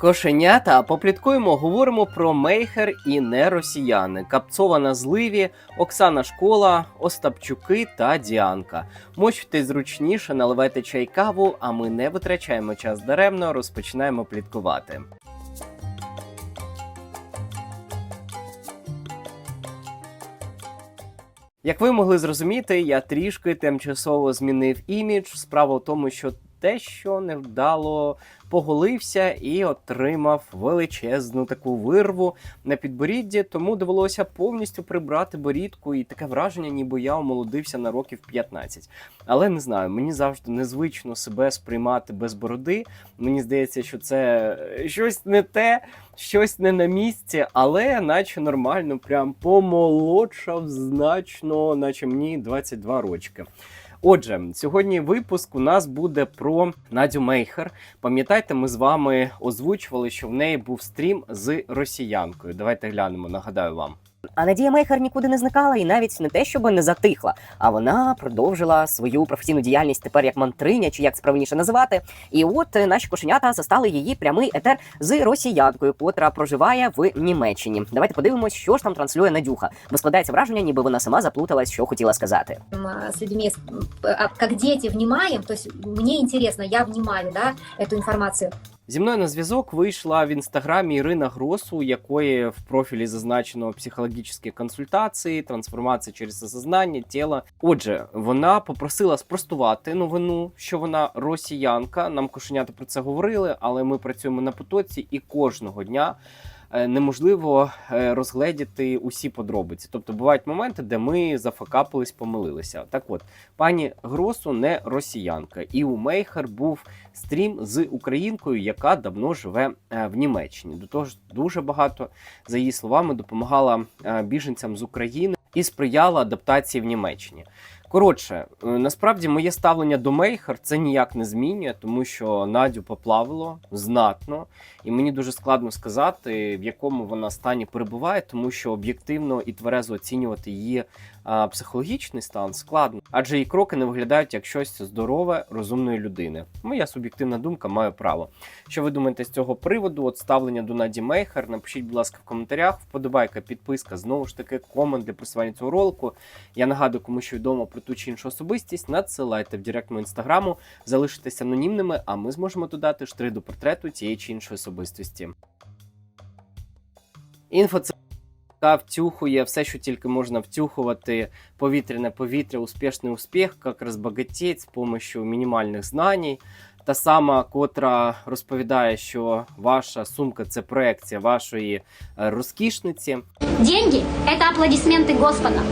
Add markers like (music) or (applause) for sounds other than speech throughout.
Кошенята, попліткуємо, говоримо про Мейхер і не росіяни. Капцова на зливі, Оксана Школа, Остапчуки та Діанка. Мочте зручніше, наливайте чай каву, а ми не витрачаємо час даремно, розпочинаємо пліткувати. Як ви могли зрозуміти, я трішки тимчасово змінив імідж. Справа в тому, що дещо невдало поголився і отримав величезну таку вирву на підборідді, тому довелося повністю прибрати борідку, і таке враження, ніби я омолодився на років 15. Але не знаю, мені завжди незвично себе сприймати без бороди. Мені здається, що це щось не те, щось не на місці, але наче нормально, прям помолодшав значно, наче мені 22 рочки. Отже, сьогодні випуск у нас буде про Надю Мейхер. Пам'ятаєте, ми з вами озвучували, що в неї був стрім з росіянкою. Давайте глянемо, нагадаю вам. А Надія Мейхер нікуди не зникала і навіть не те, щоб не затихла, а вона продовжила свою професійну діяльність тепер як мантриня, чи як це правильніше називати. І от е, наші кошенята застали її прямий етер з росіянкою, котра проживає в Німеччині. Давайте подивимось, що ж там транслює Надюха, бо складається враження, ніби вона сама заплуталась, що хотіла сказати. с людьми, с- м, а, как дети, внимаем, то есть мне интересно, я внимаю, да, эту информацию. Зі мною на зв'язок вийшла в інстаграмі Ірина Гросу, якої в профілі зазначено психологічні консультації, трансформація через зазнання тіла. Отже, вона попросила спростувати новину, що вона росіянка. Нам кошенята про це говорили, але ми працюємо на потоці і кожного дня. Е, Неможливо е, розгледіти усі подробиці. Тобто бувають моменти, де ми зафакапились, помилилися. Так от, пані Гросу не росіянка, і у Мейхер був стрім з українкою, яка давно живе е, в Німеччині. До того ж, дуже багато за її словами допомагала біженцям з України і сприяла адаптації в Німеччині. Коротше, е, насправді моє ставлення до Мейхер це ніяк не змінює, тому що Надю поплавило знатно, і мені дуже складно сказати, в якому вона стані перебуває, тому що об'єктивно і тверезо оцінювати її а, психологічний стан складно, адже її кроки не виглядають як щось здорове, розумної людини. Моя суб'єктивна думка має право. Що ви думаєте з цього приводу? От ставлення до Наді Мейхер? Напишіть, будь ласка, в коментарях. Вподобайка, підписка, знову ж таки, комент для просування цього ролику. Я нагадую, кому що відомо про ту чи іншу особистість, надсилайте в директ мого інстаграму, залишитесь анонімними, а ми зможемо додати штрих до портрету тієї чи іншої особистості. Інфо це та втюхує все, що тільки можна втюхувати повітряне повітря, успішний успіх, як розбагатіть з допомогою мінімальних знань. Та сама, котра розповідає, що ваша сумка це проекція вашої е, розкішниці. Деньги – це аплодисменти Господа.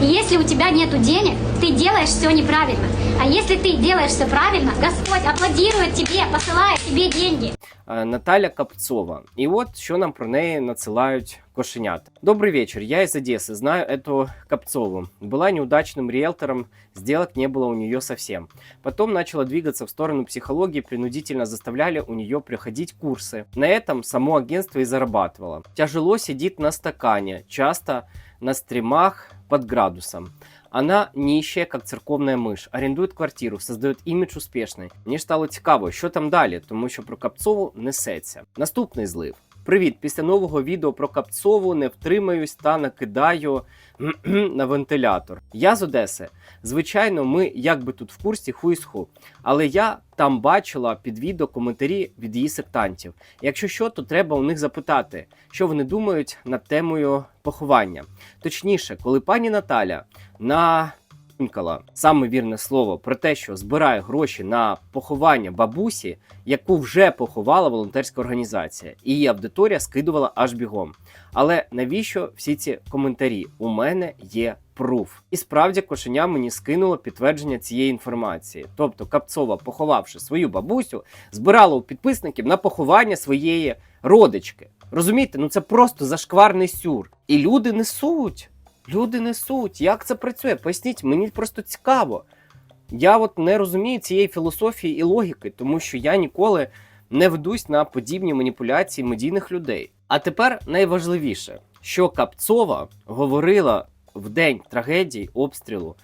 И если у тебя нет денег, ты делаешь все неправильно. А если ты делаешь все правильно, Господь аплодирует тебе, посылает тебе деньги. Е, Наталя Капцова. І от що нам про неї надсилають кошенята. Добрый вечер, я из Одессы, знаю эту Копцову. Была неудачным риэлтором, сделок не было у нее совсем. Потом начала двигаться в сторону психологии, принудительно заставляли у нее проходить курсы. На этом само агентство и зарабатывало. Тяжело сидит на стакане, часто на стримах под градусом. Она нищая, как церковная мышь, арендует квартиру, создает імідж успішний. Мені стало цікаво, що там далі, тому що про Капцову несеться. Наступний злив. Привіт! Після нового відео про Капцову не втримаюсь та накидаю (clears throat) на вентилятор. Я з Одеси. Звичайно, ми якби тут в курсі хуй-сху. Але я там бачила під відео коментарі від її сектантів. Якщо що, то треба у них запитати, що вони думають над темою поховання. Точніше, коли пані Наталя на Пунькала саме вірне слово про те, що збирає гроші на поховання бабусі, яку вже поховала волонтерська організація, її аудиторія скидувала аж бігом. Але навіщо всі ці коментарі? У мене є пруф. І справді кошеня мені скинуло підтвердження цієї інформації. Тобто Капцова, поховавши свою бабусю, збирала у підписників на поховання своєї родички. Розумієте, ну це просто зашкварний сюр. І люди несуть. Люди несуть. Як це працює? Поясніть, мені просто цікаво. Я от не розумію цієї філософії і логіки, тому що я ніколи не ведусь на подібні маніпуляції медійних людей. А тепер найважливіше, що Капцова говорила в день трагедії обстрілу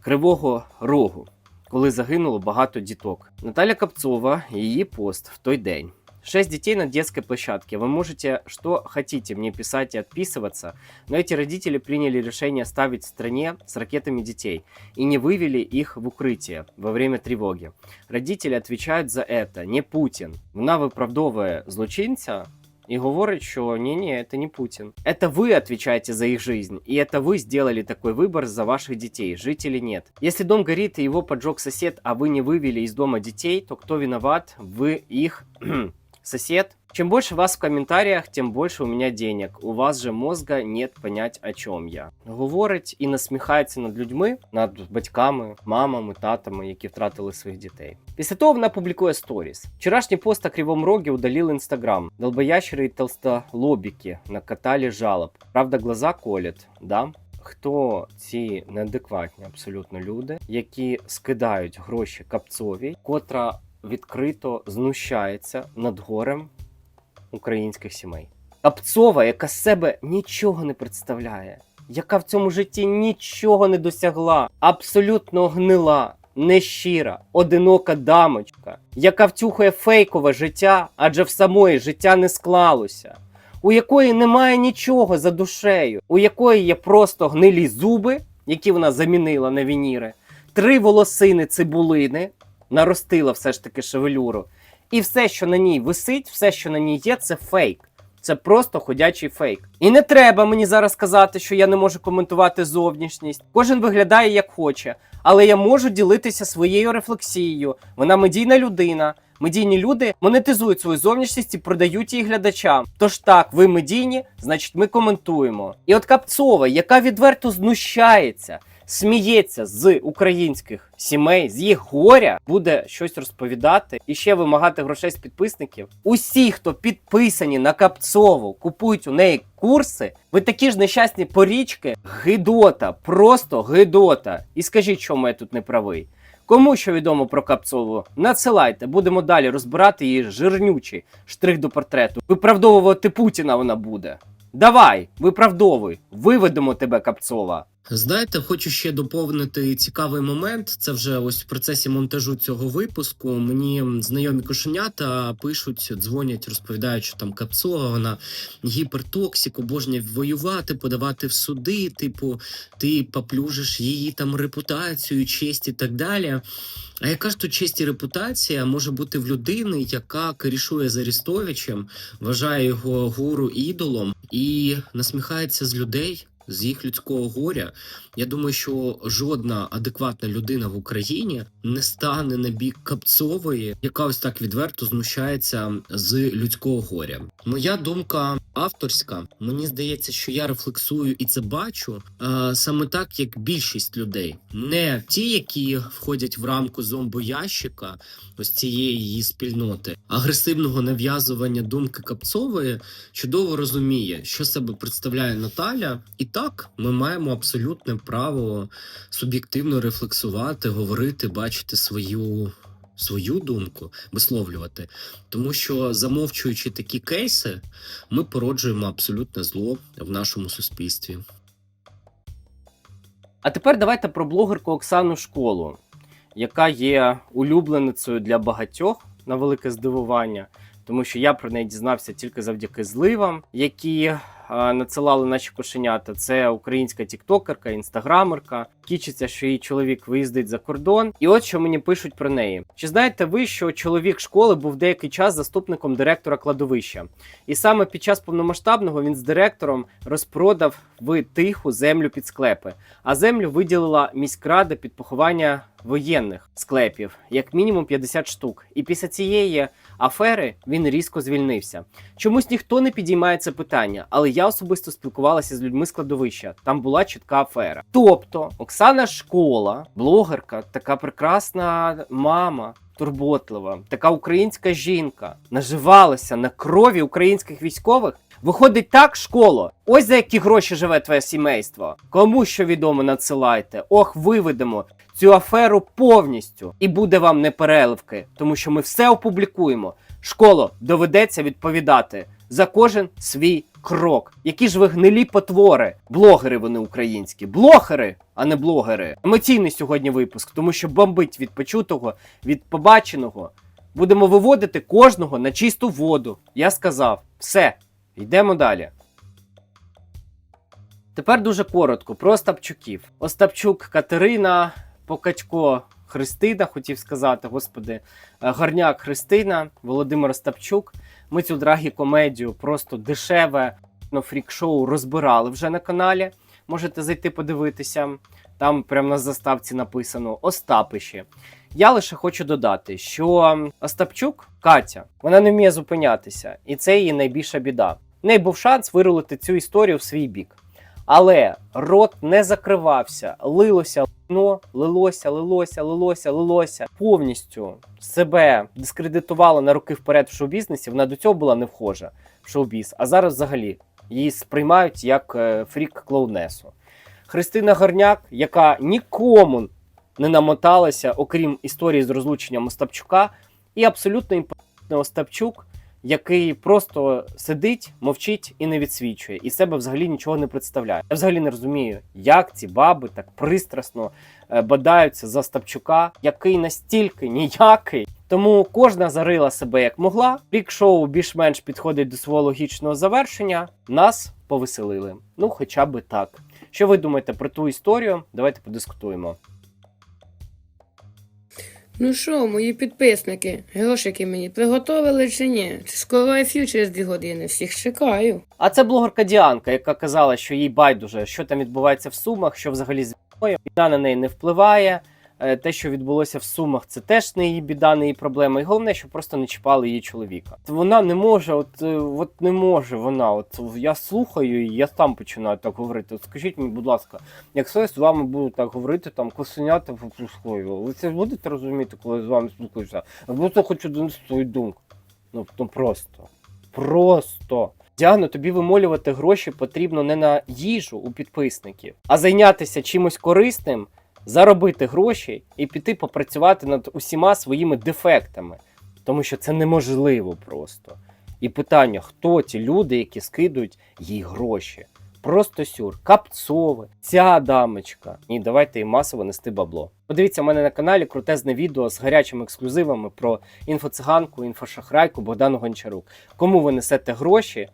Кривого Рогу, коли загинуло багато діток. Наталя Капцова, її пост в той день. Шесть детей на детской площадке. Вы можете что хотите мне писать и отписываться, но эти родители приняли решение оставить в стране с ракетами детей и не вывели их в укрытие во время тревоги. Родители отвечают за это, не Путин. Вона виправдовує злочинця и говорит, что не-не, это не Путин. Это вы отвечаете за их жизнь, и это вы сделали такой выбор за ваших детей, жить или нет. Если дом горит и его поджег сосед, а вы не вывели из дома детей, то кто виноват? Вы их (clears throat) сосед? Чем больше вас в комментариях, тем больше у меня денег. У вас же мозга нет понять, о чому я. Говорить і насміхається над людьми, над батьками, мамами, татами, які втратили своїх дітей. Після того вона публікує сторіс. Вчорашній пост о Кривом Роге удалил Инстаграм. Долбоящеры и толстолобики накатали жалоб. Правда, глаза колят, да? Хто ці неадекватні абсолютно люди, які скидають гроші Капцовій, котра відкрито знущається над горем українських сімей. Капцова, яка себе нічого не представляє, яка в цьому житті нічого не досягла, абсолютно гнила, нещира, одинока дамочка, яка втюхує фейкове життя, адже в самої життя не склалося, у якої немає нічого за душею, у якої є просто гнилі зуби, які вона замінила на вініри, три волосини цибулини, наростила все ж таки шевелюру. І все, що на ній висить, все, що на ній є, це фейк. Це просто ходячий фейк. І не треба мені зараз казати, що я не можу коментувати зовнішність. Кожен виглядає як хоче, але я можу ділитися своєю рефлексією. Вона медійна людина. Медійні люди монетизують свою зовнішність і продають її глядачам. Тож так, ви медійні, значить, ми коментуємо. І от Капцова, яка відверто знущається, сміється з українських сімей, з їх горя, буде щось розповідати і ще вимагати грошей з підписників. Усі, хто підписані на Капцову, купують у неї курси. Ви такі ж нещасні порічки, гидота, просто гидота. І скажіть, чому я тут не правий. Кому що відомо про Капцову, надсилайте, будемо далі розбирати її жирнючий штрих до портрету. Виправдовувати Путіна вона буде. Давай, виправдовуй, виведемо тебе, Капцова. Знаєте, хочу ще доповнити цікавий момент. Це вже ось в процесі монтажу цього випуску. Мені знайомі кошенята пишуть, дзвонять, розповідають, що там Капцова, вона гіпертоксик, обожнює воювати, подавати в суди. Типу, ти поплюжиш її там репутацію, честь і так далі. А яка ж тут честь і репутація може бути в людини, яка керішує з Арістовичем, вважає його гуру ідолом і насміхається з людей, з їх людського горя. Я думаю, що жодна адекватна людина в Україні не стане на бік Капцової, яка ось так відверто знущається з людського горя. Моя думка авторська. Мені здається, що я рефлексую і це бачу е, саме так, як більшість людей, не ті, які входять в рамку зомбоящика, ось цієї її спільноти, агресивного нав'язування думки Капцової чудово розуміє, що себе представляє Наталя, і так ми маємо абсолютне право суб'єктивно рефлексувати, говорити, бачити свою. Свою думку висловлювати, тому що замовчуючи такі кейси, ми породжуємо абсолютне зло в нашому суспільстві. А тепер давайте про блогерку Оксану Школу, яка є улюбленицею для багатьох на велике здивування, тому що я про неї дізнався тільки завдяки зливам, які надсилали наші кошенята. Це українська тіктокерка, інстаграмерка. Кічиться, що її чоловік виїздить за кордон. І от що мені пишуть про неї. Чи знаєте ви, що чоловік школи був деякий час заступником директора кладовища? І саме під час повномасштабного він з директором розпродав в тиху землю під склепи, а землю виділила міськрада під поховання воєнних склепів, як мінімум 50 штук. І після цієї афери він різко звільнився. Чомусь ніхто не підіймає це питання, але я особисто спілкувалася з людьми з кладовища. Там була чітка афера. Тобто, Оксана Школа, блогерка, така прекрасна мама. Турботлива, така українська жінка наживалася на крові українських військових. Виходить так, школо. Ось за які гроші живе твоє сімейство. Кому що відомо надсилайте. Ох, виведемо цю аферу повністю. І буде вам не переливки, тому що ми все опублікуємо. Школо доведеться відповідати за кожен свій крок. Які ж ви гнилі потвори? Блогери вони українські. Блогери, а не блогери. Емоційний сьогодні випуск, тому що бомбить від почутого, від побаченого. Будемо виводити кожного на чисту воду. Я сказав, все, йдемо далі. Тепер дуже коротко про Остапчуків. Остапчук Катерина, Покачко Христина, хотів сказати, господи, е, Горняк Христина, Володимир Остапчук. Ми цю драгі-комедію просто дешеве ну, фрік-шоу розбирали вже на каналі. Можете зайти подивитися. Там прямо на заставці написано Остапиші. Я лише хочу додати, що Остапчук, Катя, вона не вміє зупинятися, і це її найбільша біда. В неї був шанс вирулити цю історію в свій бік. Але рот не закривався, лилося лино, лилося, лилося, лилося, лилося. Повністю себе дискредитувала на роки вперед в шоу-бізнесі. Вона до цього була не вхожа в шоу-біз, а зараз взагалі її сприймають як е, фрік клоунесу. Христина Горняк, яка нікому не намоталася, окрім історії з розлученням Остапчука, і абсолютно імпотентний Остапчук, який просто сидить, мовчить і не відсвічує, і себе взагалі нічого не представляє. Я взагалі не розумію, як ці баби так пристрасно е, бадаються за Остапчука, який настільки ніякий. Тому кожна зарила себе як могла. Рік шоу більш-менш підходить до свого логічного завершення. Нас повеселили. Ну, хоча би так. Що ви думаєте про ту історію? Давайте подискутуємо. Ну що, мої підписники, грошики мені приготовили чи ні? Скоро ефір через дві години. Всіх чекаю. А це блогерка Діанка, яка казала, що їй байдуже, що там відбувається в Сумах, що взагалі з війною. Війна на неї не впливає. Е, Те, що відбулося в Сумах, це теж не її біда, не її проблема. І головне, що просто не чіпали її чоловіка. Вона не може, от, е, от не може вона. От я слухаю і я сам починаю так говорити. От скажіть мені, будь ласка, якщо я з вами буду так говорити, там косеняти попускою, ви це будете розуміти, коли я з вами спілкуюся? Я просто хочу донести свою думку. Ну, ну просто. Просто. Діано, тобі вимолювати гроші потрібно не на їжу у підписників, а зайнятися чимось корисним, заробити гроші і піти попрацювати над усіма своїми дефектами. Тому що це неможливо просто. І питання: хто ті люди, які скидують їй гроші? Просто сюр, капцове, ця дамочка. І давайте їй масово нести бабло. Подивіться, у мене на каналі крутезне відео з гарячими ексклюзивами про інфоциганку, інфошахрайку Богдану Гончарук. Кому ви несете гроші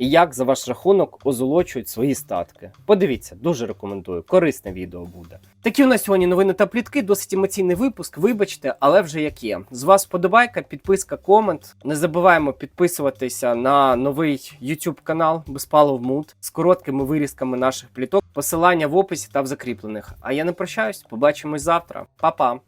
і як за ваш рахунок озолочують свої статки. Подивіться, дуже рекомендую. Корисне відео буде. Такі у нас сьогодні новини та плітки. Досить емоційний випуск. Вибачте, але вже як є. З вас вподобайка, підписка, комент. Не забуваємо підписуватися на новий YouTube канал Безпалов Мут з короткими вирізками наших пліток. Посилання в описі та в закріплених. А я не прощаюсь. Побачимось завтра. Па-па!